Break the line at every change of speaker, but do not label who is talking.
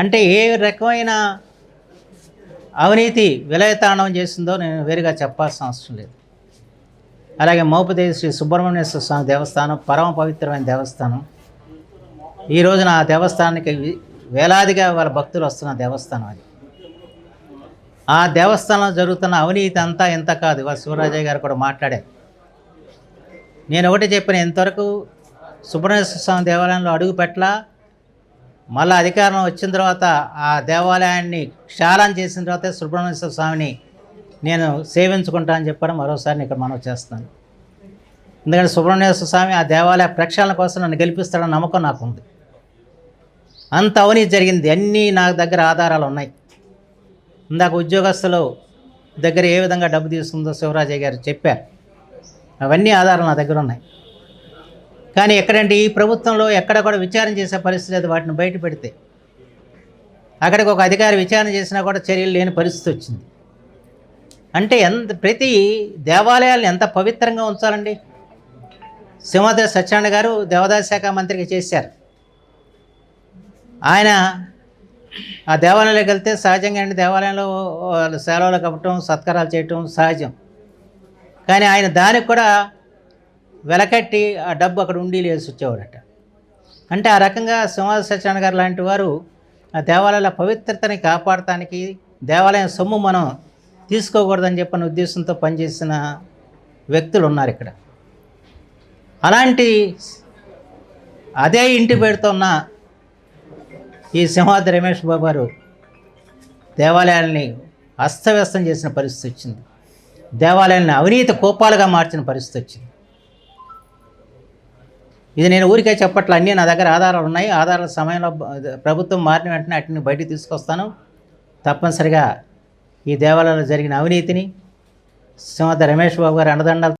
అంటే ఏ రకమైన అవినీతి విలయతాండవం చేసిందో నేను వేరుగా చెప్పాల్సిన అవసరం లేదు. అలాగే మోపదేవి శ్రీ సుబ్రహ్మణ్యేశ్వర స్వామి దేవస్థానం పరమ పవిత్రమైన దేవస్థానం. ఈ రోజున ఆ దేవస్థానానికి వేలాదిగా వాళ్ళ భక్తులు వస్తున్న దేవస్థానం అది. ఆ దేవస్థానంలో జరుగుతున్న అవినీతి అంతా ఎంత కాదు. ఇవాళ శివరాజయ్య గారు కూడా మాట్లాడారు. నేను ఒకటి చెప్పిన ఇంతవరకు సుబ్రహ్మణ్యేశ్వర స్వామి దేవాలయంలో అడుగు పెట్టలా? మళ్ళీ అధికారం వచ్చిన తర్వాత ఆ దేవాలయాన్ని క్షాళన చేసిన తర్వాత సుబ్రహ్మణ్యేశ్వర స్వామిని నేను సేవించుకుంటా అని చెప్పడం మరోసారి ఇక్కడ మనం చేస్తాను ఎందుకంటే సుబ్రహ్మణ్యేశ్వర స్వామి ఆ దేవాలయ ప్రక్షాళన కోసం నన్ను గెలిపిస్తాడన్న నమ్మకం నాకు ఉంది అంత అవనీ జరిగింది. అన్నీ నా దగ్గర ఆధారాలు ఉన్నాయి. ఇందాక ఉద్యోగస్తులు దగ్గర ఏ విధంగా డబ్బు తీసుకుందో శివరాజయ్య గారు చెప్పారు. అవన్నీ ఆధారాలు నా దగ్గర ఉన్నాయి. కానీ ఎక్కడంటే ఈ ప్రభుత్వంలో ఎక్కడ కూడా విచారణ చేసే పరిస్థితి లేదు వాటిని బయట పెడితే. అక్కడికి ఒక అధికారి విచారణ చేసినా కూడా చర్యలు లేని పరిస్థితి వచ్చింది. అంటే ఎంత ప్రతి దేవాలయాలను ఎంత పవిత్రంగా ఉంచాలండి? సింహదేవ సత్యనారాయణ గారు దేవాదాయ శాఖ మంత్రిగా చేశారు. ఆయన ఆ దేవాలయంలోకి వెళ్తే సహజంగా అండి దేవాలయంలో వాళ్ళు సేవలు కప్పటం సత్కారాలు చేయటం సహజం. కానీ ఆయన దానికి కూడా వెలకట్టి ఆ డబ్బు అక్కడ ఉండి లేసి వచ్చేవాడట. అంటే ఆ రకంగా సింహాద సత్యనారాయణ గారు లాంటి వారు ఆ దేవాలయాల పవిత్రతని కాపాడటానికి దేవాలయం సొమ్ము మనం తీసుకోకూడదని చెప్పిన ఉద్దేశంతో పనిచేసిన వ్యక్తులు ఉన్నారు ఇక్కడ. అలాంటి అదే ఇంటి పెడుతున్న ఈ సింహాద్రి రమేష్ బాబు గారు దేవాలయాల్ని అస్తవ్యస్తం చేసిన పరిస్థితి వచ్చింది. దేవాలయాల్ని అవినీతి కోపాలుగా మార్చిన పరిస్థితి వచ్చింది. ఇది నేను ఊరికే చెప్పట్ల అన్నీ నా దగ్గర ఆధారాలు ఉన్నాయి. ఆధారాల సమయంలో ప్రభుత్వం మారిన వెంటనే వాటిని బయటికి తీసుకొస్తాను. తప్పనిసరిగా ఈ దేవాలయంలో జరిగిన అవినీతిని సింహద్రి రమేష్ బాబు గారి అండదండలు